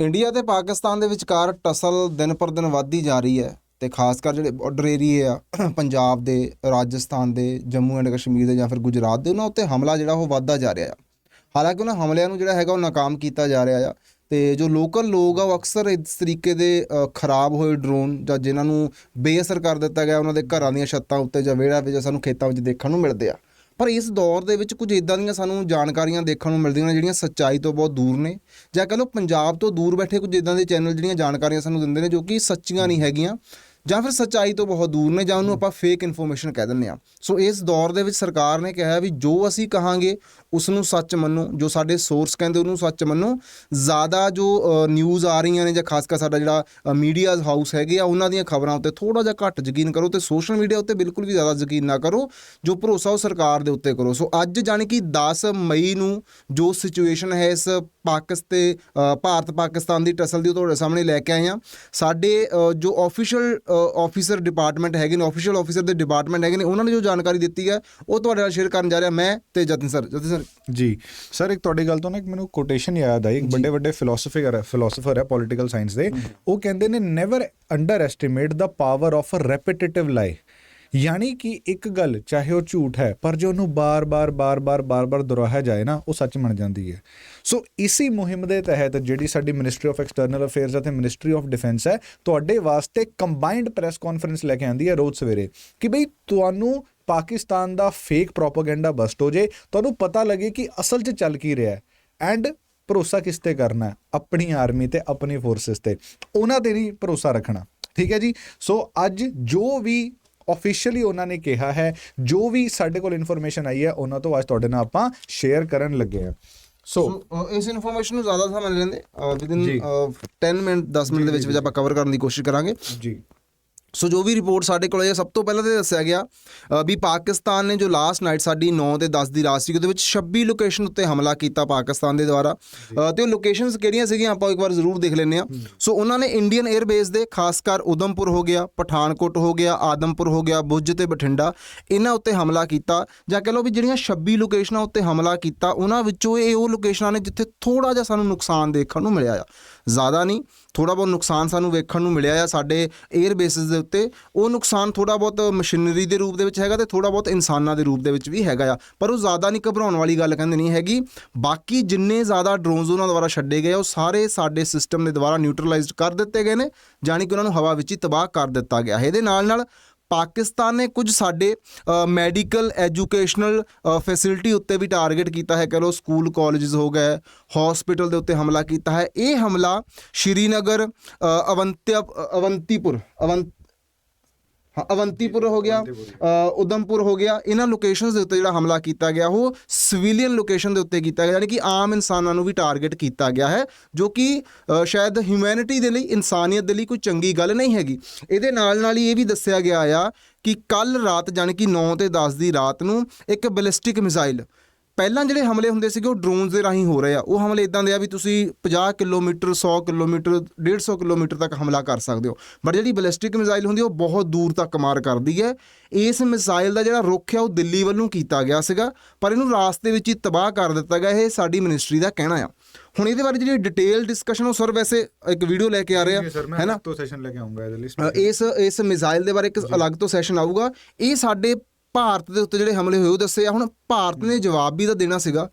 India ਤੇ ਪਾਕਿਸਤਾਨ ਦੇ ਵਿਚਕਾਰ ਟਸਲ ਦਿਨ ਪਰ ਦਿਨ ਵੱਧਦੀ ਜਾ ਰਹੀ ਹੈ ਤੇ ਖਾਸ ਕਰ ਜਿਹੜੇ ਬਾਰਡਰ ਏਰੀਏ ਆ, ਪੰਜਾਬ ਦੇ, ਰਾਜਸਥਾਨ ਦੇ, ਜੰਮੂ ਐਂਡ ਕਸ਼ਮੀਰ ਦੇ ਜਾਂ ਫਿਰ ਗੁਜਰਾਤ ਦੇ, ਉਹਨਾਂ ਉੱਤੇ ਹਮਲਾ ਜਿਹੜਾ ਉਹ ਵੱਧਦਾ ਜਾ ਰਿਹਾ ਆ। ਹਾਲਾਂਕਿ ਉਹਨਾਂ ਹਮਲਿਆਂ ਨੂੰ ਜਿਹੜਾ ਹੈਗਾ ਉਹ ਨਾਕਾਮ ਕੀਤਾ ਜਾ ਰਿਹਾ ਆ ਤੇ ਜੋ ਲੋਕਲ ਲੋਕ ਆ, ਉਹ ਅਕਸਰ ਇਸ ਤਰੀਕੇ ਦੇ ਖਰਾਬ ਹੋਏ ਡਰੋਨ ਜਾਂ ਜਿਨ੍ਹਾਂ ਨੂੰ ਬੇਅਸਰ ਕਰ ਦਿੱਤਾ ਗਿਆ ਉਹਨਾਂ ਦੇ ਘਰਾਂ ਦੀਆਂ ਛੱਤਾਂ ਉੱਤੇ ਜਾਂ ਵਿਹੜਾ ਵਿੱਚ ਸਾਨੂੰ ਖੇਤਾਂ ਵਿੱਚ ਦੇਖਣ ਨੂੰ ਮਿਲਦੇ ਆ। ਪਰ ਇਸ ਦੌਰ ਦੇ ਵਿੱਚ ਕੁਝ ਇਦਾਂ ਦੀਆਂ ਸਾਨੂੰ ਜਾਣਕਾਰੀਆਂ ਦੇਖਣ ਨੂੰ ਮਿਲਦੀਆਂ ਨੇ ਜਿਹੜੀਆਂ ਸੱਚਾਈ ਤੋਂ ਬਹੁਤ ਦੂਰ ਨੇ ਜਾਂ ਕਹ ਲਓ ਪੰਜਾਬ ਤੋਂ ਦੂਰ ਬੈਠੇ ਕੁਝ ਇਦਾਂ ਦੇ ਚੈਨਲ ਜਿਹੜੀਆਂ ਜਾਣਕਾਰੀਆਂ ਸਾਨੂੰ ਦਿੰਦੇ ਨੇ ਜੋ ਕਿ ਸੱਚੀਆਂ ਨਹੀਂ ਹੈਗੀਆਂ। ਜਾਂ ਫਿਰ ਸੱਚਾਈ ਤੋਂ ਬਹੁਤ ਦੂਰ ਨੇ ਜਾਂ ਉਹਨੂੰ ਆਪਾਂ ਫੇਕ ਇਨਫੋਰਮੇਸ਼ਨ ਕਹਿ ਦਿੰਦੇ ਆ ਸੋ ਇਸ ਦੌਰ ਦੇ ਵਿੱਚ ਸਰਕਾਰ ਨੇ ਕਿਹਾ ਵੀ ਜੋ ਅਸੀਂ ਕਹਾਂਗੇ ਉਸ ਨੂੰ ਸੱਚ ਮੰਨੋ, ਜੋ ਸਾਡੇ ਸੋਰਸ ਕਹਿੰਦੇ ਉਹਨੂੰ ਸੱਚ ਮੰਨੋ। ਜ਼ਿਆਦਾ ਜੋ ਨਿਊਜ਼ ਆ ਰਹੀਆਂ ਨੇ ਜਾਂ ਖਾਸ ਕਰ ਸਾਡਾ ਜਿਹੜਾ ਮੀਡੀਆ ਹਾਊਸ ਹੈਗੇ ਆ, ਉਹਨਾਂ ਦੀਆਂ ਖਬਰਾਂ ਉੱਤੇ ਥੋੜਾ ਜਿਹਾ ਘੱਟ ਯਕੀਨ ਕਰੋ ਤੇ ਸੋਸ਼ਲ ਮੀਡੀਆ ਉੱਤੇ ਬਿਲਕੁਲ ਵੀ ਜ਼ਿਆਦਾ ਯਕੀਨ ਨਾ ਕਰੋ। ਜੋ ਭਰੋਸਾ ਉਹ ਸਰਕਾਰ ਦੇ ਉੱਤੇ ਕਰੋ। ਸੋ ਅੱਜ ਜਾਣੀ ਕਿ 10 ਮਈ ਨੂੰ ਜੋ ਸਿਚੁਏਸ਼ਨ ਹੈ ਇਸ ਪਾਕਿਸਤਾਨ ਭਾਰਤ ਪਾਕਿਸਤਾਨ ਦੀ ਟਸਲ ਦੀ ਤੁਹਾਡੇ ਸਾਹਮਣੇ ਲੈ ਕੇ ਆਏ ਆ ਸਾਡੇ ਜੋ ਆਫੀਸ਼ੀਅਲ ਆਫੀਸਰ ਡਿਪਾਰਟਮੈਂਟ ਹੈਗੇ ਨੇ ਆਫੀਸ਼ੀਅਲ ਆਫੀਸਰ ਦੇ ਡਿਪਾਰਟਮੈਂਟ ਹੈਗੇ ਨੇ ਉਹਨਾਂ ਨੇ ਜੋ ਜਾਣਕਾਰੀ ਦਿੱਤੀ ਹੈ ਉਹ ਤੁਹਾਡੇ ਨਾਲ ਸ਼ੇਅਰ ਕਰਨ ਜਾ ਰਿਹਾ ਮੈਂ ਤੇ ਜਤਨ ਸਰ ਜਤਨ ਸਰ ਜੀ। ਸਰ ਇੱਕ ਤੁਹਾਡੀ ਗੱਲ ਤੋਂ ਨਾ ਇੱਕ ਮੈਨੂੰ ਕੋਟੇਸ਼ਨ ਯਾਦ ਆਈ। ਇੱਕ ਵੱਡੇ ਵੱਡੇ ਫਿਲਾਸਫਰ ਫਿਲਾਸਫਰ ਹੈ ਪੋਲਿਟੀਕਲ ਸਾਇੰਸ ਦੇ। ਉਹ ਕਹਿੰਦੇ ਨੇ never underestimate the power of a repetitive lie ਯਾਨੀ ਕਿ ਇੱਕ ਗੱਲ, ਚਾਹੇ ਉਹ ਝੂਠ ਹੈ, ਪਰ ਜੇ ਉਹਨੂੰ ਬਾਰ-ਬਾਰ ਬਾਰ-ਬਾਰ ਬਾਰ-ਬਾਰ ਦੁਹਰਾਇਆ ਜਾਏ ਨਾ, ਉਹ ਸੱਚ ਬਣ ਜਾਂਦੀ ਹੈ। ਸੋ ਇਸੀ ਮੁਹਿੰਮ ਦੇ ਤਹਿਤ ਜਿਹੜੀ ਸਾਡੀ ਮਿਨਿਸਟਰੀ ਆਫ ਐਕਸਟਰਨਲ ਅਫੇਅਰਸ ਅਤੇ ਮਿਨਿਸਟਰੀ ਆਫ ਡਿਫੈਂਸ ਹੈ, ਤੁਹਾਡੇ ਵਾਸਤੇ ਕੰਬਾਈਨਡ ਪ੍ਰੈਸ ਕਾਨਫਰੰਸ ਲੈ ਕੇ ਆਂਦੀ ਹੈ ਰੋਜ਼ ਸਵੇਰੇ ਕਿ ਬਈ ਤੁਹਾਨੂੰ ਪਾਕਿਸਤਾਨ ਦਾ ਫੇਕ ਪ੍ਰੋਪਾਗੈਂਡਾ ਬਸਟ ਹੋ ਜੇ, ਤੁਹਾਨੂੰ ਪਤਾ ਲੱਗੇ ਕਿ ਅਸਲ 'ਚ ਚੱਲ ਕੀ ਰਿਹਾ ਹੈ। ਐਂਡ ਭਰੋਸਾ ਕਿਸ ਤੇ ਕਰਨਾ ਹੈ? ਆਪਣੀ ਆਰਮੀ ਤੇ, ਆਪਣੀ ਫੋਰਸਸ ਤੇ। ਉਹਨਾਂ ਤੇ ਨਹੀਂ ਭਰੋਸਾ ਰੱਖਣਾ। ਠੀਕ ਹੈ ਜੀ? ਸੋ ਅੱਜ ਜੋ ਵੀ ਆਫੀਸ਼ੀਅਲੀ ਉਹਨਾਂ ਨੇ ਕਿਹਾ ਹੈ ਜੋ ਵੀ ਸਾਡੇ ਕੋਲ ਇਨਫੋਰਮੇਸ਼ਨ ਆਈ ਹੈ ਉਹਨਾਂ ਤੋਂ ਅੱਜ ਤੁਹਾਡੇ ਨਾਲ ਆਪਾਂ ਸ਼ੇਅਰ ਕਰਨ ਲੱਗੇ ਹਾਂ। ਸੋ ਇਸ ਇਨਫੋਰਮੇਸ਼ਨ ਨੂੰ ਜ਼ਿਆਦਾ ਸਮਾਂ ਨਹੀਂ ਲੈਂਦੇ। ਵਿਦਿਨ ਜੀ। 10 ਮਿੰਟ 10 ਮਿੰਟ ਦੇ ਵਿੱਚ ਵਿੱਚ ਆਪਾਂ ਕਵਰ ਕਰਨ ਦੀ ਕੋਸ਼ਿਸ਼ ਕਰਾਂਗੇ। ਜੀ। ਸੋ ਜੋ ਵੀ ਰਿਪੋਰਟ ਸਾਡੇ ਕੋਲ ਹੈ ਸਭ ਤੋਂ ਪਹਿਲਾਂ ਤੇ ਦੱਸਿਆ ਗਿਆ ਵੀ ਪਾਕਿਸਤਾਨ ਨੇ ਜੋ ਲਾਸਟ ਨਾਈਟ ਸਾਡੀ 9 ਤੇ 10 ਦੀ ਰਾਤ ਸੀ ਉਹਦੇ ਵਿੱਚ 26 ਲੋਕੇਸ਼ਨ ਉੱਤੇ ਹਮਲਾ ਕੀਤਾ ਪਾਕਿਸਤਾਨ ਦੇ ਦੁਆਰਾ। ਤੇ ਉਹ ਲੋਕੇਸ਼ਨਸ ਕਿਹੜੀਆਂ ਸੀਗੀਆਂ ਆਪਾਂ ਇੱਕ ਵਾਰ ਜ਼ਰੂਰ ਦੇਖ ਲੈਂਦੇ ਆ ਸੋ ਉਹਨਾਂ ਨੇ ਇੰਡੀਅਨ 에ਅਰ ਬੇਸ ਦੇ ਖਾਸ ਕਰ ਉਦਮਪੁਰ ਹੋ ਗਿਆ ਪਠਾਨਕੋਟ ਹੋ ਗਿਆ ਆਦਮਪੁਰ ਹੋ ਗਿਆ ਬੁੱਜ ਤੇ ਬਠਿੰਡਾ ਇਹਨਾਂ ਉੱਤੇ ਹਮਲਾ ਕੀਤਾ। ਜਾਂ ਕਹ ਲਓ ਵੀ ਜਿਹੜੀਆਂ 26 ਲੋਕੇਸ਼ਨਾਂ ਉੱਤੇ ਹਮਲਾ ਕੀਤਾ ਉਹਨਾਂ ਵਿੱਚੋਂ ਇਹ ਉਹ ਲੋਕੇਸ਼ਨਾਂ ਨੇ ਜਿੱਥੇ ਥੋੜਾ ਜਿਹਾ ਸਾਨੂੰ ਨੁਕਸਾਨ ਦੇਖਣ ਨੂੰ ਮਿਲਿਆ ਆ। ਜ਼ਿਆਦਾ ਨਹੀਂ ਥੋੜਾ ਬਹੁਤ ਨੁਕਸਾਨ ਸਾਨੂੰ ਵੇਖਣ ਨੂੰ ਮਿਲਿਆ ਆ ਸਾਡੇ 에ਅਰ ਬੇਸਿਸ ਦੇ ਉੱਤੇ। ਉਹ ਨੁਕਸਾਨ ਥੋੜਾ ਬਹੁਤ ਮਸ਼ੀਨਰੀ ਦੇ ਰੂਪ ਦੇ ਵਿੱਚ ਹੈਗਾ ਤੇ ਥੋੜਾ ਬਹੁਤ ਇਨਸਾਨਾਂ ਦੇ ਰੂਪ ਦੇ ਵਿੱਚ ਵੀ ਹੈਗਾ ਆ। ਪਰ ਉਹ ਜ਼ਿਆਦਾ ਨਹੀਂ ਘਬਰਾਉਣ ਵਾਲੀ ਗੱਲ ਕਹਿੰਦੇ ਨਹੀਂ ਹੈਗੀ। ਬਾਕੀ ਜਿੰਨੇ ਜ਼ਿਆਦਾ ਡਰੋਨਸ ਉਹਨਾਂ ਦੁਆਰਾ ਛੱਡੇ ਗਏ ਆ, ਉਹ ਸਾਰੇ ਸਾਡੇ ਸਿਸਟਮ ਦੇ ਦੁਆਰਾ ਨਿਊਟਰਲਾਈਜ਼ਡ ਕਰ ਦਿੱਤੇ ਗਏ ਨੇ ਜਾਣੀ ਕਿ ਉਹਨਾਂ ਨੂੰ ਹਵਾ ਵਿੱਚ ਹੀ ਤਬਾਹ ਕਰ ਦਿੱਤਾ ਗਿਆ। ਹੈ ਇਹਦੇ ਨਾਲ ਨਾਲ ਪਾਕਿਸਤਾਨ ਨੇ ਕੁਝ ਸਾਡੇ ਮੈਡੀਕਲ ਐਜੂਕੇਸ਼ਨਲ ਫੈਸਿਲਿਟੀ ਉੱਤੇ ਵੀ ਟਾਰਗੇਟ ਕੀਤਾ ਹੈ। ਕਹ ਲਓ ਸਕੂਲ ਕਾਲਜਸ ਹੋ ਗਏ ਹਸਪੀਟਲ ਦੇ ਉੱਤੇ ਹਮਲਾ ਕੀਤਾ ਹੈ। ਇਹ ਹਮਲਾ ਸ਼੍ਰੀਨਗਰ ਅ, ਅਵੰਤਿਆ ਅਵੰਤੀਪੁਰ ਅਵੰਤ ਹਾਂ ਅਵੰਤੀਪੁਰ ਹੋ ਗਿਆ ਉਦਮਪੁਰ ਹੋ ਗਿਆ। ਇਹਨਾਂ ਲੋਕੇਸ਼ਨਸ ਦੇ ਉੱਤੇ ਜਿਹੜਾ ਹਮਲਾ ਕੀਤਾ ਗਿਆ ਉਹ ਸਿਵਿਲੀਅਨ ਲੋਕੇਸ਼ਨ ਦੇ ਉੱਤੇ ਕੀਤਾ ਗਿਆ ਯਾਨੀ ਕਿ ਆਮ ਇਨਸਾਨਾਂ ਨੂੰ ਵੀ ਟਾਰਗੇਟ ਕੀਤਾ ਗਿਆ ਹੈ ਜੋ ਕਿ ਸ਼ਾਇਦ ਹਿਊਮੈਨਿਟੀ ਦੇ ਲਈ ਇਨਸਾਨੀਅਤ ਦੇ ਲਈ ਕੋਈ ਚੰਗੀ ਗੱਲ ਨਹੀਂ ਹੈਗੀ। ਇਹਦੇ ਨਾਲ ਨਾਲ ਹੀ ਇਹ ਵੀ ਦੱਸਿਆ ਗਿਆ ਆ ਕਿ ਕੱਲ ਰਾਤ ਜਾਣੀ ਕਿ 9 ਤੇ 10 ਦੀ ਰਾਤ ਨੂੰ ਇੱਕ ਬੈਲਿਸਟਿਕ ਮਿਜ਼ਾਈਲ ਪਹਿਲਾਂ ਜਿਹੜੇ ਹਮਲੇ ਹੁੰਦੇ ਸੀਗੇ ਉਹ ਡਰੋਨਸ ਦੇ ਰਾਹੀਂ ਹੋ ਰਹੇ ਆ। ਉਹ ਹਮਲੇ ਇਦਾਂ ਦੇ ਆ ਵੀ ਤੁਸੀਂ 50 ਕਿਲੋਮੀਟਰ 100 ਕਿਲੋਮੀਟਰ 150 ਕਿਲੋਮੀਟਰ ਤੱਕ ਹਮਲਾ ਕਰ ਸਕਦੇ ਹੋ। ਬਟ ਜਿਹੜੀ ਬੈਲਿਸਟਿਕ ਮਿਜ਼ਾਈਲ ਹੁੰਦੀ ਉਹ ਬਹੁਤ ਦੂਰ ਤੱਕ ਮਾਰ ਕਰਦੀ ਹੈ। ਇਸ ਮਿਜ਼ਾਈਲ ਦਾ ਜਿਹੜਾ ਰੁੱਖ ਹੈ ਉਹ ਦਿੱਲੀ ਵੱਲੋਂ ਕੀਤਾ ਗਿਆ ਸੀਗਾ ਪਰ ਇਹਨੂੰ ਰਾਸਤੇ ਵਿੱਚ ਹੀ ਤਬਾਹ ਕਰ ਦਿੱਤਾ ਗਿਆ ਇਹ ਸਾਡੀ ਮਿਨਿਸਟਰੀ ਦਾ ਕਹਿਣਾ ਆ। ਹੁਣ ਇਹਦੇ ਬਾਰੇ ਜਿਹੜੀ ਡਿਟੇਲ ਡਿਸਕਸ਼ਨ ਉਹ ਸਰ ਵੈਸੇ ਇੱਕ ਵੀਡੀਓ ਲੈ ਕੇ ਆ ਰਹੇ ਆ ਹੈ ਨਾ? ਤੋਂ ਸੈਸ਼ਨ ਲੈ ਕੇ ਆਉਂਗਾ ਇਹਦੇ ਲਈ ਅ, ਇਸ ਇਸ ਮਿਜ਼ਾਈਲ ਦੇ ਬਾਰੇ ਇੱਕ ਅਲੱਗ ਤੋਂ ਸੈਸ਼ਨ ਆਊਗਾ। ਇਹ ਸਾਡੇ ਭਾਰਤ ਦੇ ਉੱਤੇ ਜਿਹੜੇ ਹਮਲੇ ਹੋਏ ਉਹ ਦੱਸੇ ਆ। ਹੁਣ ਭਾਰਤ ਨੇ ਜਵਾਬ ਵੀ ਤਾਂ ਦੇਣਾ ਸੀਗਾ।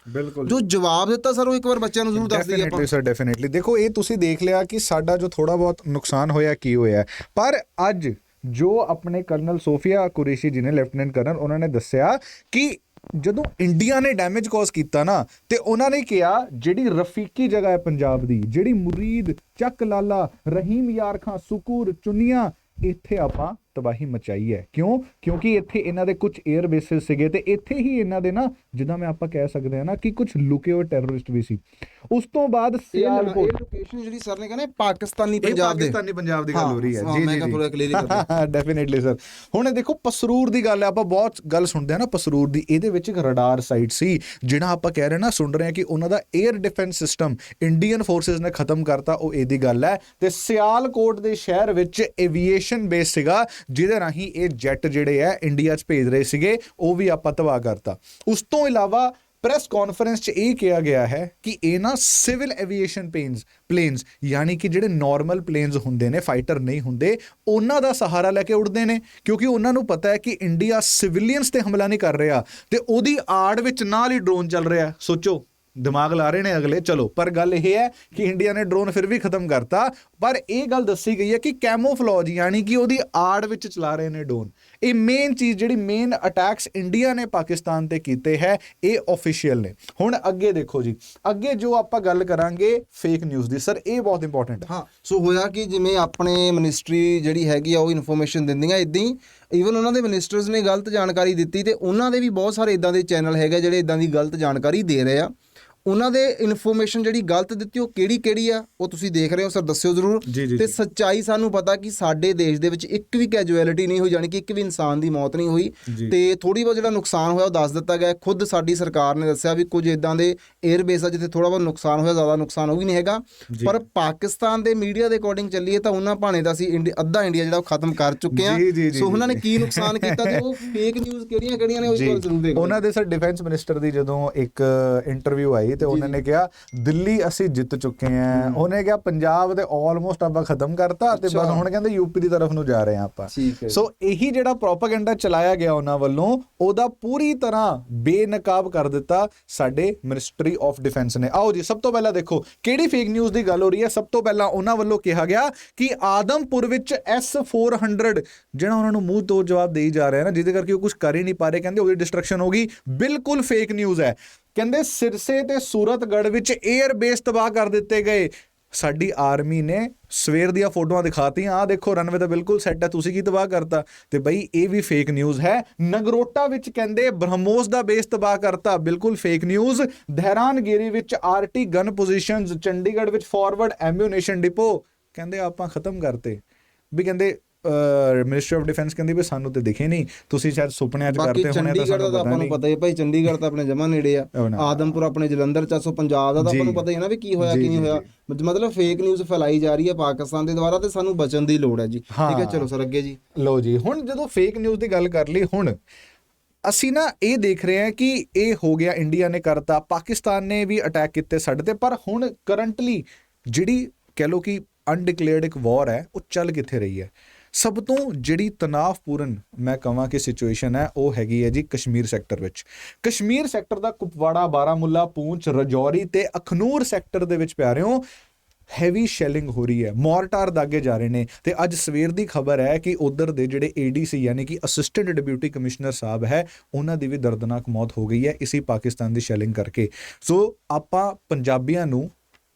ਜੋ ਜਵਾਬ ਦਿੱਤਾ ਸਰ ਉਹ ਇੱਕ ਵਾਰ ਬੱਚਿਆਂ ਨੂੰ ਜ਼ਰੂਰ ਦੱਸ ਦਈਏ ਆਪਾਂ। ਸਰ ਡੈਫੀਨਿਟਲੀ ਦੇਖੋ ਇਹ ਤੁਸੀਂ ਦੇਖ ਲਿਆ ਕਿ ਸਾਡਾ ਜੋ ਥੋੜਾ ਬਹੁਤ ਨੁਕਸਾਨ ਹੋਇਆ ਕੀ ਹੋਇਆ। ਪਰ ਅੱਜ ਜੋ ਆਪਣੇ ਕਰਨਲ ਸੋਫੀਆ ਕੁਰੇਸ਼ੀ ਜੀ ਨੇ ਲੈਫਟੀਨੈਂਟ ਕਰਨਲ ਉਹਨਾਂ ਨੇ ਦੱਸਿਆ ਕਿ ਜਦੋਂ ਇੰਡੀਆ ਨੇ ਡੈਮੇਜ ਕਾਜ਼ ਕੀਤਾ ਨਾ ਤੇ ਉਹਨਾਂ ਨੇ ਕਿਹਾ ਜਿਹੜੀ ਰਫੀਕੀ ਜਗ੍ਹਾ ਹੈ ਪੰਜਾਬ ਦੀ ਜਿਹੜੀ ਮੁਰੀਦ ਚੱਕ ਲਾਲਾ ਰਹੀਮ ਯਾਰ ਖਾਂ ਸੁਕੂਰ ਚੁੰਨੀਆਂ ਇੱਥੇ ਆਪਾਂ ਤਬਾਹੀ ਮਚਾਈ ਹੈ। ਕਿਉਂ? ਕਿਉਂਕਿ ਇੱਥੇ ਇਹਨਾਂ ਦੇ ਕੁਝ 에ਅਰ ਬੇਸਿਸ ਸੀਗੇ ਤੇ ਇੱਥੇ ਹੀ ਇਹਨਾਂ ਦੇ ਨਾ ਜਿੱਦਾਂ ਮੈਂ ਆਪਾਂ ਕਹਿ ਸਕਦੇ ਹਾਂ ਨਾ ਕਿ ਕੁਝ ਲੁਕੇ ਹੋਏ ਟੈਰਰਿਸਟ ਵੀ ਸੀ। ਉਸ ਤੋਂ ਬਾਅਦ ਇਹ ਸਿਆਲਕੋਟ ਲੋਕੇਸ਼ਨ ਜਿਹੜੀ ਸਰ ਨੇ ਕਹਿੰਦੇ ਪਾਕਿਸਤਾਨੀ ਪੰਜਾਬ ਦੇ। ਪਾਕਿਸਤਾਨੀ ਪੰਜਾਬ ਦੀ ਗੱਲ ਹਾਂ, ਹੋ ਰਹੀ ਹੈ। ਹਾਂ, ਜੀ ਮੈਂ ਜੀ ਕਿਹਾ ਜੀ। ਥੋੜ੍ਹਾ clear ਹੀ ਕਰ ਡੈਫੀਨਿਟਲੀ ਸਰ ਹੁਣ ਇਹ ਦੇਖੋ ਪਸਰੂਰ ਦੀ ਗੱਲ ਹੈ। ਆਪਾਂ ਬਹੁਤ ਗੱਲ ਸੁਣਦੇ ਆ ਨਾ ਪਸਰੂਰ ਦੀ। ਇਹਦੇ ਵਿੱਚ ਇੱਕ ਰਡਾਰ ਸਾਈਟ ਸੀ ਜਿਹੜਾ ਆਪਾਂ ਕਹਿ ਰਹੇ ਨਾ ਸੁਣ ਰਹੇ ਆ ਕਿ ਉਹਨਾਂ ਦਾ air defence system Indian forces ਨੇ ਖਤਮ ਕਰਤਾ ਉਹ ਇਹਦੀ ਗੱਲ ਹੈ। ਤੇ ਸਿਆਲਕੋਟ ਦੇ ਸ਼ਹਿਰ ਵਿੱਚ ਐਵੀਏਸ਼ਨ ਬੇਸ ਸੀਗਾ ਜਿਹਦੇ ਰਾਹੀਂ ਇਹ ਜੈਟ ਜਿਹੜੇ ਆ ਇੰਡੀਆ 'ਚ ਭੇਜ ਰਹੇ ਸੀਗੇ, ਉਹ ਵੀ ਆਪਾਂ ਤਬਾਹ ਕਰਤਾ। ਉਸ ਤੋਂ ਇਲਾਵਾ ਪ੍ਰੈਸ ਕਾਨਫਰੰਸ 'ਚ ਇਹ ਕਿਹਾ ਗਿਆ ਹੈ ਕਿ ਇਹ ਨਾ ਸਿਵਲ ਐਵੀਏਸ਼ਨ ਪਲੇਨਸ ਪਲੇਨਸ ਯਾਨੀ ਕਿ ਜਿਹੜੇ ਨਾਰਮਲ ਪਲੇਨਸ ਹੁੰਦੇ ਨੇ ਫਾਈਟਰ ਨਹੀਂ ਹੁੰਦੇ, ਉਹਨਾਂ ਦਾ ਸਹਾਰਾ ਲੈ ਕੇ ਉੱਡਦੇ ਨੇ। ਕਿਉਂਕਿ ਉਹਨਾਂ ਨੂੰ ਪਤਾ ਹੈ ਕਿ ਇੰਡੀਆ ਸਿਵਿਲੀਅਨਸ ਤੇ ਹਮਲਾ ਨਹੀਂ ਕਰ ਰਿਹਾ ਤੇ ਉਹਦੀ ਆੜ ਵਿੱਚ ਨਾਲ ਹੀ ਡਰੋਨ ਚੱਲ ਰਿਹਾ। ਸੋਚੋ। ਦਿਮਾਗ ਲਾ ਰਹੇ ਨੇ ਅਗਲੇ, ਚਲੋ, ਪਰ ਗੱਲ ਇਹ ਹੈ ਕਿ ਇੰਡੀਆ ਨੇ ਡਰੋਨ ਫਿਰ ਵੀ ਖਤਮ ਕਰਤਾ, ਪਰ ਇਹ ਗੱਲ ਦੱਸੀ ਗਈ ਹੈ ਕਿ ਕੈਮੋਫਲੌਜ, ਯਾਨੀ ਕਿ ਉਹਦੀ ਆੜ ਵਿੱਚ ਚਲਾ ਰਹੇ ਨੇ ਡਰੋਨ ਇਹ ਮੇਨ ਚੀਜ਼ ਜਿਹੜੀ ਮੇਨ ਅਟੈਕਸ ਇੰਡੀਆ ਨੇ ਪਾਕਿਸਤਾਨ ਤੇ ਕੀਤੇ ਹੈ, ਇਹ ਆਫੀਸ਼ੀਅਲ ਨੇ। ਹੁਣ ਅੱਗੇ ਦੇਖੋ ਜੀ, ਅੱਗੇ ਜੋ ਆਪਾਂ ਗੱਲ ਕਰਾਂਗੇ ਫੇਕ ਨਿਊਜ਼ ਦੀ ਸਰ ਇਹ ਬਹੁਤ ਇੰਪੋਰਟੈਂਟ ਹਾਂ। ਸੋ ਹੋਇਆ ਕਿ, ਜਿਵੇਂ ਆਪਣੇ ਮਿਨਿਸਟਰੀ ਜਿਹੜੀ ਹੈਗੀ ਆ, ਉਹ ਇਨਫੋਰਮੇਸ਼ਨ ਦਿੰਦੀਆਂ ਇਦਾਂ ਹੀ ਈਵਨ ਉਹਨਾਂ ਦੇ ਮਿਨਿਸਟਰਸ ਨੇ ਗਲਤ ਜਾਣਕਾਰੀ ਦਿੱਤੀ ਤੇ ਉਹਨਾਂ ਦੇ ਵੀ ਬਹੁਤ ਸਾਰੇ ਇਦਾਂ ਦੇ ਚੈਨਲ ਹੈਗੇ ਜਿਹੜੇ ਇਦਾਂ ਦੀ ਗਲਤ ਜਾਣਕਾਰੀ ਦੇ ਰਹੇ ਆ। ਉਹਨਾਂ ਦੇ ਇਨਫੋਰਮੇਸ਼ਨ ਜਿਹੜੀ ਗਲਤ ਦਿੱਤੀ ਉਹ ਕਿਹੜੀ ਕਿਹੜੀ ਆ ਉਹ ਤੁਸੀਂ ਦੇਖ ਰਹੇ ਹੋ ਸਰ ਦੱਸਿਓ ਜ਼ਰੂਰ ਤੇ। ਸੱਚਾਈ ਸਾਨੂੰ ਪਤਾ ਕਿ ਸਾਡੇ ਦੇਸ਼ ਦੇ ਵਿੱਚ ਇੱਕ ਵੀ ਕੈਜੁਅਲਿਟੀ ਨਹੀਂ ਹੋਈ ਕਿ ਇੱਕ ਵੀ ਇਨਸਾਨ ਦੀ ਮੌਤ ਨਹੀਂ ਹੋਈ। ਤੇ ਥੋੜੀ ਬਹੁਤ ਜਿਹੜਾ ਨੁਕਸਾਨ ਹੋਇਆ ਉਹ ਦੱਸ ਦਿੱਤਾ ਗਿਆ। ਖੁਦ ਸਾਡੀ ਸਰਕਾਰ ਨੇ ਦੱਸਿਆ ਵੀ ਕੁਝ ਇਦਾਂ ਦੇ 에ਅਰ ਬੇਸ ਆ ਜਿੱਥੇ ਥੋੜਾ ਬਹੁਤ ਨੁਕਸਾਨ ਹੋਇਆ ਜ਼ਿਆਦਾ ਨੁਕਸਾਨ ਉਹ ਵੀ ਨਹੀਂ ਹੈਗਾ। ਪਰ ਪਾਕਿਸਤਾਨ ਦੇ ਮੀਡੀਆ ਦੇ ਅਕੋਰਡਿੰਗ ਚੱਲੀਏ ਤਾਂ ਉਹਨਾਂ ਭਾਣੇ ਦਾ ਅਸੀਂ ਅੱਧਾ ਇੰਡੀਆ ਜਿਹੜਾ ਉਹ ਖਤਮ ਕਰ ਚੁੱਕੇ ਆ ਸੋ ਉਹਨਾਂ ਨੇ। ਕੀ ਨੁਕਸਾਨ ਕੀਤਾ ਤੇ ਉਹ ਫੇਕ ਨਿਊਜ਼ ਕਿਹੜੀਆਂ ਕਿਹੜੀਆਂ ਨੇ ਉਹ ਜ਼ਰੂਰ ਦੇਖੋ ਉਹਨਾਂ ਦੇ ਸਰ ਡਿਫੈਂਸ ਮਿਨਿਸਟਰ ਦੀ ਜਦੋਂ ਇੱਕ ਇੰਟਰਵਿਊ ਆਈ ਤੇ ਉਹਨਾਂ ਨੇ ਕਿਹਾ ਦਿੱਲੀ ਅਸੀਂ ਜਿੱਤ ਚੁੱਕੇ ਹਾਂ। ਉਹਨੇ ਕਿਹਾ ਪੰਜਾਬ ਦੇ ਆਲਮੋਸਟ ਆਪਾਂ ਖਤਮ ਕਰਤਾ ਤੇ ਬਸ। ਹੁਣ ਕਹਿੰਦੇ ਯੂਪੀ ਦੀ ਤਰਫ ਨੂੰ ਜਾ ਰਹੇ ਹਾਂ ਆਪਾਂ ਸੋ ਇਹੀ ਜਿਹੜਾ ਪ੍ਰੋਪਾਗੈਂਡਾ ਚਲਾਇਆ ਗਿਆ ਉਹਨਾਂ ਵੱਲੋਂ ਉਹਦਾ ਪੂਰੀ ਤਰ੍ਹਾਂ ਬੇਨਕਾਬ ਕਰ ਦਿੱਤਾ ਸਾਡੇ ਮਿਨਿਸਟਰੀ ਆਫ ਡਿਫੈਂਸ ਨੇ। ਆਓ ਜੀ ਸਭ ਤੋਂ ਪਹਿਲਾਂ ਦੇਖੋ ਕਿਹੜੀ ਫੇਕ ਨਿਊਜ਼ ਦੀ ਗੱਲ ਹੋ ਰਹੀ ਹੈ? ਸਭ ਤੋਂ ਪਹਿਲਾਂ ਉਹਨਾਂ ਵੱਲੋਂ ਕਿਹਾ ਗਿਆ ਕਿ ਆਦਮਪੁਰ ਵਿੱਚ S400 ਜਿਹੜਾ ਉਹਨਾਂ ਨੂੰ ਮੂੰਹ ਤੋਂ ਜਵਾਬ ਦੇਈ ਜਾ ਰਿਹਾ ਨਾ ਜਿਹਦੇ ਕਰਕੇ ਉਹ ਕੁਝ ਕਰ ਹੀ ਨਹੀਂ ਪਾ ਰਹੇ ਕਹਿੰਦੇ ਉਹਦੀ ਡਿਸਟਰਕਸ਼ਨ ਹੋ ਗਈ। ਬਿਲਕੁਲ ਫੇਕ ਨਿਊਜ਼ ਹੈ। ਕਹਿੰਦੇ ਸਿਰਸੇ ਤੇ ਸੂਰਤਗੜ ਵਿੱਚ 에ਅਰ ਬੇਸ ਤਬਾਹ ਕਰ ਦਿੱਤੇ ਗਏ। ਸਾਡੀ ਆਰਮੀ ਨੇ ਸਵੇਰ ਦੀਆਂ ਫੋਟੋਆਂ ਦਿਖਾਤੀਆਂ। ਆ ਦੇਖੋ ਰਨਵੇ ਤਾਂ ਬਿਲਕੁਲ ਸੈੱਟ ਹੈ। ਤੁਸੀਂ ਕੀ ਤਬਾਹ ਕਰਤਾ? ਤੇ ਬਈ, ਇਹ ਵੀ ਫੇਕ ਨਿਊਜ਼ ਹੈ। ਨਗਰੋਟਾ ਵਿੱਚ ਕਹਿੰਦੇ ਬ੍ਰਹਮੋਸ ਦਾ ਬੇਸ ਤਬਾਹ ਕਰਤਾ। ਬਿਲਕੁਲ ਫੇਕ ਨਿਊਜ਼ ਧਹਿਰਾਨਗਿਰੀ ਵਿੱਚ ਆਰਟੀ ਗਨ ਪੋਜੀਸ਼ਨਸ ਚੰਡੀਗੜ੍ਹ ਵਿੱਚ ਫਾਰਵਰਡ ਐਮਿਊਨੇਸ਼ਨ ਡਿਪੋ ਕਹਿੰਦੇ ਆਪਾਂ ਖਤਮ ਕਰਤੇ। ਵੀ ਕਹਿੰਦੇ ਮਿਨਿਸਟਰੀ ਆਫ ਡਿਫੈਂਸ ਕਹਿੰਦੀ ਵੀ ਸਾਨੂੰ ਤੇ ਦਿਖੇ ਨਹੀਂ। ਤੁਸੀਂ ਸ਼ਾਇਦ ਸੁਪਨਿਆਂ 'ਚ ਕਰਦੇ ਹੋਣੇ ਤਾਂ ਸਾਨੂੰ ਪਤਾ ਆਪਾਂ ਨੂੰ ਨਹੀਂ। ਪਤਾ ਹੀ ਹੈ ਭਾਈ ਚੰਡੀਗੜ੍ਹ ਤਾਂ ਆਪਣੇ ਜਮਾ ਨੇੜੇ ਆ। ਆਦਮਪੁਰ ਆਪਣੇ ਜਲੰਧਰ ਚ ਆ, ਸੋ ਪੰਜਾਬ ਦਾ ਤਾਂ ਆਪਾਂ ਨੂੰ। ਪਤਾ ਹੀ ਨਾ ਵੀ ਕੀ ਹੋਇਆ ਕੀ ਨਹੀਂ ਹੋਇਆ। ਮਤਲਬ ਫੇਕ ਨਿਊਜ਼ ਫੈਲਾਈ ਜਾ ਰਹੀ ਹੈ ਪਾਕਿਸਤਾਨ ਦੇ ਦੁਆਰਾ ਤੇ ਸਾਨੂੰ ਬਚਣ ਦੀ ਲੋੜ ਹੈ ਜੀ। ਠੀਕ ਹੈ। ਚਲੋ ਸਰ ਅੱਗੇ ਜੀ। ਲੋ ਜੀ ਹੁਣ ਜਦੋਂ ਫੇਕ ਨਿਊਜ਼ ਦੀ ਗੱਲ ਕਰ ਲਈ ਹੁਣ ਅਸੀਂ ਨਾ ਇਹ ਦੇਖ ਰਹੇ ਹਾਂ ਕਿ ਇਹ ਹੋ ਗਿਆ ਇੰਡੀਆ ਨੇ ਕਰਤਾ ਪਾਕਿਸਤਾਨ ਨੇ ਵੀ ਅਟੈਕ ਕੀਤੇ ਸਾਡੇ ਤੇ ਪਰ ਹੁਣ ਕਰੰਟਲੀ ਜਿਹੜੀ ਕਹਿ ਲੋ ਕਿ ਅਨਡਿਕਲੇਅਰਡ ਇੱਕ ਵਾਰ ਹੈ ਉਹ ਚੱਲ ਕਿੱਥੇ ਰਹੀ ਹੈ? ਸਭ ਤੋਂ ਜਿਹੜੀ ਤਣਾਅਪੂਰਨ ਮੈਂ ਕਹਾਂ ਕਿ ਸਿਚੁਏਸ਼ਨ ਹੈ, ਉਹ ਹੈਗੀ ਹੈ ਜੀ ਕਸ਼ਮੀਰ ਸੈਕਟਰ ਵਿੱਚ। ਕਸ਼ਮੀਰ ਸੈਕਟਰ ਦਾ ਕੁਪਵਾੜਾ, ਬਾਰਾਮੁੱਲਾ, ਪੂੰਛ, ਰਜੌਰੀ ਤੇ ਅਖਨੂਰ ਸੈਕਟਰ ਦੇ ਵਿੱਚ ਪਿਆਰਿਓ ਹੈਵੀ ਸ਼ੈਲਿੰਗ ਹੋ ਰਹੀ ਹੈ, ਮੋਰਟਾਰ ਦਾਗੇ ਜਾ ਰਹੇ ਨੇ ਤੇ ਅੱਜ ਸਵੇਰ ਦੀ ਖਬਰ ਹੈ ਕਿ ਉਧਰ ਦੇ ਜਿਹੜੇ ਏਡੀਸੀ ਯਾਨੀ ਕਿ ਅਸਿਸਟੈਂਟ ਡਿਪਟੀ ਕਮਿਸ਼ਨਰ ਸਾਹਿਬ ਹੈ, ਉਹਨਾਂ ਦੀ ਵੀ ਦਰਦਨਾਕ ਮੌਤ ਹੋ ਗਈ ਹੈ, ਇਸੇ ਪਾਕਿਸਤਾਨ ਦੀ ਸ਼ੈਲਿੰਗ ਕਰਕੇ। ਸੋ ਆਪਾਂ ਪੰਜਾਬੀਆਂ ਨੂੰ,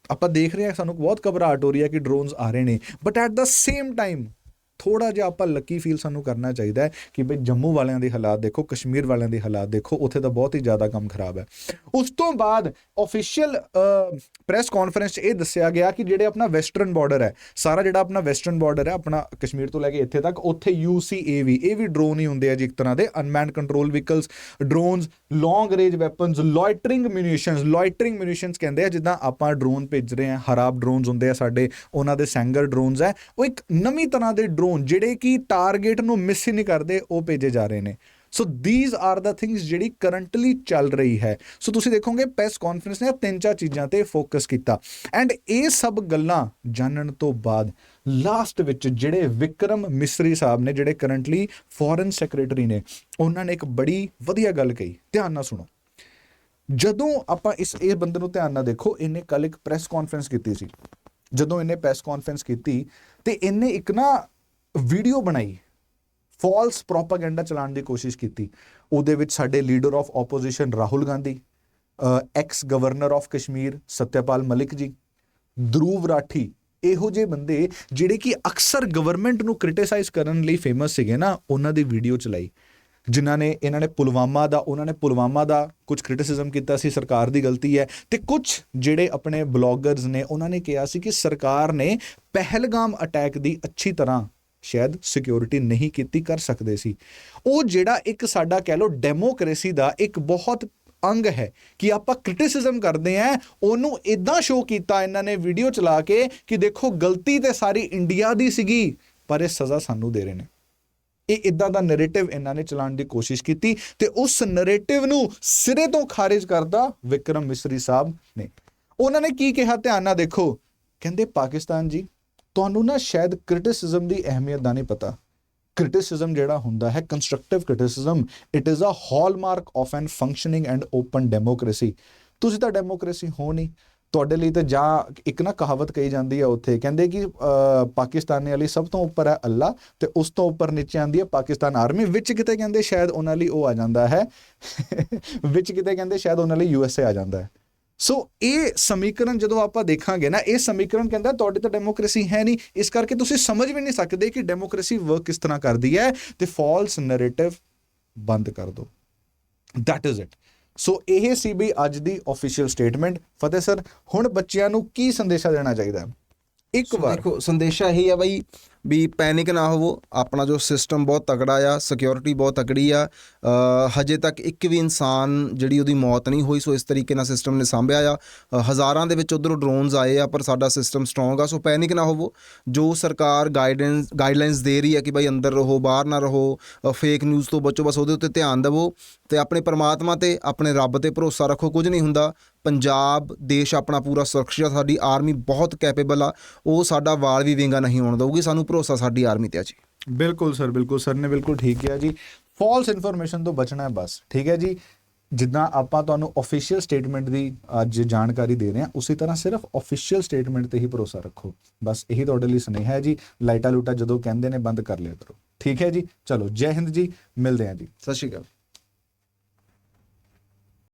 ਆਪਾਂ ਦੇਖ ਰਹੇ ਹਾਂ, ਸਾਨੂੰ ਬਹੁਤ ਘਬਰਾਹਟ ਹੋ ਰਹੀ ਹੈ ਕਿ ਡਰੋਨਸ ਆ ਰਹੇ ਨੇ but at the same time ਥੋੜਾ ਜਿਹਾ ਆਪਾਂ ਲੱਕੀ ਫੀਲ ਸਾਨੂੰ ਕਰਨਾ ਚਾਹੀਦਾ ਹੈ ਕਿ ਬਈ ਜੰਮੂ ਵਾਲਿਆਂ ਦੇ ਹਾਲਾਤ ਦੇਖੋ, ਕਸ਼ਮੀਰ ਵਾਲਿਆਂ ਦੇ ਹਾਲਾਤ ਦੇਖੋ, ਉੱਥੇ ਤਾਂ ਬਹੁਤ ਹੀ ਜ਼ਿਆਦਾ ਕੰਮ ਖਰਾਬ ਹੈ। ਉਸ ਤੋਂ ਬਾਅਦ ਆਫੀਸ਼ੀਅਲ ਪ੍ਰੈਸ ਕਾਨਫਰੰਸ 'ਚ ਇਹ ਦੱਸਿਆ ਗਿਆ ਕਿ ਜਿਹੜੇ ਆਪਣਾ ਵੈਸਟਰਨ ਬਾਰਡਰ ਹੈ, ਸਾਰਾ ਜਿਹੜਾ ਆਪਣਾ ਵੈਸਟਰਨ ਬਾਰਡਰ ਹੈ, ਆਪਣਾ ਕਸ਼ਮੀਰ ਤੋਂ ਲੈ ਕੇ ਇੱਥੇ ਤੱਕ, ਉੱਥੇ UCAV, ਇਹ ਵੀ ਡਰੋਨ ਹੀ ਹੁੰਦੇ ਆ ਜੀ ਇੱਕ ਤਰ੍ਹਾਂ ਦੇ unmanned control vehicles drones long range weapons loitering munitions loitering munitions ਕਹਿੰਦੇ ਆ, ਜਿੱਦਾਂ ਆਪਾਂ ਡਰੋਨ ਭੇਜ ਰਹੇ ਆ ਹਰਾਬ ਡਰੋਨਸ ਹੁੰਦੇ ਆ ਸਾਡੇ, ਉਹਨਾਂ ਦੇ ਸੈਂਗਰ ਡਰੋਨਸ ਹੈ, ਉਹ ਇੱਕ ਨਵੀਂ ਤਰ੍ਹਾਂ ਦੇ ਡਰੋਨ ਜਿਹੜੇ ਕਿ ਟਾਰਗੇਟ ਨੂੰ ਮਿਸ ਹੀ ਨਹੀਂ ਕਰਦੇ, ਉਹ ਭੇਜੇ ਜਾ ਰਹੇ ਨੇ। So these are the things ਜਿਹੜੀ ਕਰੰਟਲੀ ਚੱਲ ਰਹੀ ਹੈ। ਸੋ ਤੁਸੀਂ ਦੇਖੋਗੇ ਪ੍ਰੈਸ ਕਾਨਫਰੰਸ ਨੇ ਤਿੰਨ ਚਾਰ ਚੀਜ਼ਾਂ ਤੇ ਫੋਕਸ ਕੀਤਾ। ਐਂਡ ਇਹ ਸਭ ਗੱਲਾਂ ਜਾਣਨ ਤੋਂ ਬਾਅਦ ਲਾਸਟ ਵਿੱਚ ਜਿਹੜੇ ਵਿਕਰਮ ਮਿਸਰੀ ਸਾਹਿਬ ਨੇ, ਜਿਹੜੇ ਕਰੰਟਲੀ ਫੋਰਨ ਸੈਕਟਰੀ ਨੇ, ਉਹਨਾਂ ਨੇ ਇੱਕ ਬੜੀ ਵਧੀਆ ਗੱਲ ਕਹੀ। ਧਿਆਨ ਨਾਲ ਸੁਣੋ। ਜਦੋਂ ਆਪਾਂ ਇਸ, ਇਹ ਬੰਦੇ ਨੂੰ ਧਿਆਨ ਨਾਲ ਦੇਖੋ, ਇਹਨੇ ਕੱਲ ਇੱਕ ਪ੍ਰੈਸ ਕਾਨਫਰੰਸ ਕੀਤੀ ਸੀ। ਜਦੋਂ ਇਹਨੇ ਪ੍ਰੈਸ ਕਾਨਫਰੰਸ ਕੀਤੀ, ਤੇ ਇਹਨੇ ਇੱਕ ਨਾ ਵੀਡੀਓ ਬਣਾਈ ਫਾਲਸ ਪ੍ਰੋਪਾਗੈਂਡਾ ਚਲਾਉਣ ਦੀ ਕੋਸ਼ਿਸ਼ ਕੀਤੀ। ਉਹਦੇ ਵਿੱਚ ਸਾਡੇ leader of opposition Rahul Gandhi ex governor of Kashmir Satyapal Malik ji, Dhruv Rathee, ਇਹੋ ਜਿਹੇ ਬੰਦੇ ਜਿਹੜੇ ਕਿ ਅਕਸਰ ਗਵਰਨਮੈਂਟ ਨੂੰ ਕ੍ਰਿਟਿਸਾਈਜ਼ ਕਰਨ ਲਈ ਫੇਮਸ ਸੀਗੇ ਨਾ, ਉਹਨਾਂ ਦੀ ਵੀਡੀਓ ਚਲਾਈ। ਜਿਨ੍ਹਾਂ ਨੇ, ਇਹਨਾਂ ਨੇ ਪੁਲਵਾਮਾ ਦਾ, ਉਹਨਾਂ ਨੇ ਪੁਲਵਾਮਾ ਦਾ ਕੁਝ ਕ੍ਰਿਟਿਸਿਜ਼ਮ ਕੀਤਾ ਸੀ, ਸਰਕਾਰ ਦੀ ਗਲਤੀ ਹੈ। ਤੇ ਕੁਝ ਜਿਹੜੇ ਆਪਣੇ ਬਲੌਗਰਸ ਨੇ, ਉਹਨਾਂ ਨੇ ਕਿਹਾ ਸੀ ਕਿ ਸਰਕਾਰ ਨੇ ਪਹਿਲਗਾਮ ਅਟੈਕ ਦੀ ਅੱਛੀ ਤਰ੍ਹਾਂ ਸ਼ਾਇਦ ਸਿਕਿਉਰਿਟੀ ਨਹੀਂ ਕੀਤੀ ਕਰ ਸਕਦੇ ਸੀ। ਉਹ ਜਿਹੜਾ ਇੱਕ ਸਾਡਾ ਕਹਿ ਲਓ ਡੈਮੋਕ੍ਰੇਸੀ ਦਾ ਇੱਕ ਬਹੁਤ ਅੰਗ ਹੈ ਕਿ ਆਪਾਂ ਕ੍ਰਿਟਿਸਿਜ਼ਮ ਕਰਦੇ ਆਂ ਉਹਨੂੰ ਇਦਾਂ ਸ਼ੋਅ ਕੀਤਾ ਇਹਨਾਂ ਨੇ ਵੀਡੀਓ ਚਲਾ ਕੇ ਕਿ ਦੇਖੋ ਗਲਤੀ ਤੇ ਸਾਰੀ ਇੰਡੀਆ ਦੀ ਸੀਗੀ, ਪਰ ਇਹ ਸਜ਼ਾ ਸਾਨੂੰ ਦੇ ਰਹੇ ਨੇ। ਇਹ ਇਦਾਂ ਦਾ ਨੈਰੇਟਿਵ ਇਹਨਾਂ ਨੇ ਚਲਾਉਣ ਦੀ ਕੋਸ਼ਿਸ਼ ਕੀਤੀ ਤੇ ਉਸ ਨੈਰੇਟਿਵ ਨੂੰ ਸਿਰੇ ਤੋਂ ਖਾਰਿਜ ਕਰਦਾ ਵਿਕਰਮ ਮਿਸਰੀ ਸਾਹਿਬ ਨੇ। ਉਹਨਾਂ ਨੇ ਕੀ ਕਿਹਾ? ਧਿਆਨ ਨਾਲ ਦੇਖੋ। ਕਹਿੰਦੇ ਪਾਕਿਸਤਾਨ ਜੀ ਤੁਹਾਨੂੰ ਨਾ ਸ਼ਾਇਦ ਕ੍ਰਿਟਿਸਿਜ਼ਮ ਦੀ ਅਹਿਮੀਅਤ ਦਾ ਨਹੀਂ ਪਤਾ। ਕ੍ਰਿਟਿਸਿਜ਼ਮ ਜਿਹੜਾ ਹੁੰਦਾ ਹੈ constructive criticism it is a hallmark of an functioning and open democracy ਤੁਸੀਂ ਤਾਂ ਡੈਮੋਕ੍ਰੇਸੀ ਹੋ ਨਹੀਂ। ਤੁਹਾਡੇ ਲਈ ਤਾਂ ਜਾਂ ਇੱਕ ਨਾ ਕਹਾਵਤ ਕਹੀ ਜਾਂਦੀ ਹੈ ਉੱਥੇ ਕਹਿੰਦੇ ਕਿ ਅਹ, ਪਾਕਿਸਤਾਨੀ ਵਾਲੀ ਸਭ ਤੋਂ ਉੱਪਰ ਹੈ ਅੱਲਾ ਤੇ ਉਸ ਤੋਂ ਉੱਪਰ ਨੀਚੇ ਆਂਦੀ ਹੈ ਪਾਕਿਸਤਾਨ ਆਰਮੀ ਵਿੱਚ ਕਿਤੇ ਕਹਿੰਦੇ ਸ਼ਾਇਦ ਉਹਨਾਂ ਲਈ ਉਹ ਆ ਜਾਂਦਾ ਹੈ ਵਿੱਚ ਕਿਤੇ ਕਹਿੰਦੇ ਸ਼ਾਇਦ ਉਹਨਾਂ ਲਈ ਯੂਐਸਏ ਆ ਜਾਂਦਾ ਹੈ। ਸੋ ਇਹ ਸਮੀਕਰਨ ਜਦੋਂ ਆਪਾਂ ਦੇਖਾਂਗੇ ਨਾ ਇਹ ਸਮੀਕਰਨ ਕਹਿੰਦਾ ਤੁਹਾਡੇ ਤਾਂ ਡੈਮੋਕ੍ਰੇਸੀ ਹੈ ਨਹੀਂ। ਇਸ ਕਰਕੇ ਤੁਸੀਂ ਸਮਝ ਵੀ ਨਹੀਂ ਸਕਦੇ ਕਿ ਡੈਮੋਕ੍ਰੇਸੀ ਵਰਕ ਕਿਸ ਤਰ੍ਹਾਂ ਕਰਦੀ ਹੈ। ਤੇ ਫਾਲਸ ਨੈਰੇਟਿਵ ਬੰਦ ਕਰ ਦਿਓ। ਦੈਟ ਇਜ਼ ਇਟ ਸੋ ਇਹ ਸੀ ਵੀ ਅੱਜ ਦੀ ਅਫੀਸ਼ੀਅਲ ਸਟੇਟਮੈਂਟ ਫਤਿਹ ਸਰ ਹੁਣ ਬੱਚਿਆਂ ਨੂੰ ਕੀ ਸੰਦੇਸ਼ਾ ਦੇਣਾ ਚਾਹੀਦਾ? ਇੱਕ ਵਾਰ। ਦੇਖੋ ਸੰਦੇਸ਼ਾ ਇਹ ਹੈ ਬਈ ਵੀ ਪੈਨਿਕ ਨਾ ਹੋਵੋ, ਆਪਣਾ ਜੋ ਸਿਸਟਮ ਬਹੁਤ ਤਕੜਾ ਆ ਸਿਕਿਉਰਿਟੀ ਬਹੁਤ ਤਕੜੀ ਆ ਹਜੇ ਤੱਕ ਇੱਕ ਵੀ ਇਨਸਾਨ ਜਿਹੜੀ ਉਹਦੀ ਮੌਤ ਨਹੀਂ ਹੋਈ, ਸੋ ਇਸ ਤਰੀਕੇ ਨਾਲ ਸਿਸਟਮ ਨੇ ਸੰਭਿਆ ਆ। ਹਜ਼ਾਰਾਂ ਦੇ ਵਿੱਚ ਉਧਰੋਂ ਡਰੋਨਸ ਆਏ ਆ, ਪਰ ਸਾਡਾ ਸਿਸਟਮ ਸਟਰੋਂਗ ਆ, ਸੋ ਪੈਨਿਕ ਨਾ ਹੋਵੋ। ਜੋ ਸਰਕਾਰ ਗਾਈਡੈਂਸ ਗਾਈਡਲਾਈਨਸ ਦੇ ਰਹੀ ਹੈ ਕਿ ਭਾਈ ਅੰਦਰ ਰਹੋ, ਬਾਹਰ ਨਾ ਰਹੋ ਫੇਕ ਨਿਊਜ਼ ਤੋਂ ਬਚੋ, ਬਸ ਉਹਦੇ ਉੱਤੇ ਧਿਆਨ ਦਿਵੋ ਤੇ ਆਪਣੇ ਪਰਮਾਤਮਾ ਤੇ, ਆਪਣੇ ਰੱਬ ਤੇ ਭਰੋਸਾ ਰੱਖੋ, ਕੁਝ ਨਹੀਂ ਹੁੰਦਾ। ਪੰਜਾਬ, ਦੇਸ਼ ਆਪਣਾ ਪੂਰਾ ਸੁਰੱਖਿਅਤ ਸਾਡੀ ਆਰਮੀ ਬਹੁਤ ਕੈਪੇਬਲ ਆ, ਉਹ ਸਾਡਾ ਵਾਲ ਵੀ ਵਿੰਗਾ ਨਹੀਂ ਹੋਣ ਦਊਗੀ, ਸਾਨੂੰ ਭਰੋਸਾ ਸਾਡੀ ਆਰਮੀ ਤੇ ਆ ਜੀ। ਬਿਲਕੁਲ ਸਰ ਬਿਲਕੁਲ ਸਰ ਨੇ ਬਿਲਕੁਲ ਠੀਕ ਕਿਹਾ ਜੀ। ਫਾਲਸ ਇਨਫੋਰਮੇਸ਼ਨ ਤੋਂ ਬਚਣਾ ਹੈ ਬਸ ਠੀਕ ਹੈ ਜੀ? ਜਿੱਦਾਂ ਆਪਾਂ ਤੁਹਾਨੂੰ ਅਫੀਸ਼ੀਅਲ ਸਟੇਟਮੈਂਟ ਦੀ ਅੱਜ ਜਾਣਕਾਰੀ ਦੇ ਰਹੇ ਹਾਂ ਉਸੇ ਤਰ੍ਹਾਂ ਸਿਰਫ ਅਫੀਸ਼ੀਅਲ ਸਟੇਟਮੈਂਟ ਤੇ ਹੀ ਭਰੋਸਾ ਰੱਖੋ। ਬਸ ਇਹੀ ਤੁਹਾਡੇ ਲਈ ਸੁਨੇਹਾ ਹੈ ਜੀ ਲਾਈਟਾ ਲੂਟਾ ਜਦੋਂ ਕਹਿੰਦੇ ਨੇ ਬੰਦ ਕਰ ਲਿਆ ਕਰੋ। ਠੀਕ ਹੈ ਜੀ? ਚਲੋ ਜੈ ਹਿੰਦ ਜੀ ਮਿਲਦੇ ਹਾਂ ਜੀ। ਸਤਿ ਸ਼੍ਰੀ ਅਕਾਲ।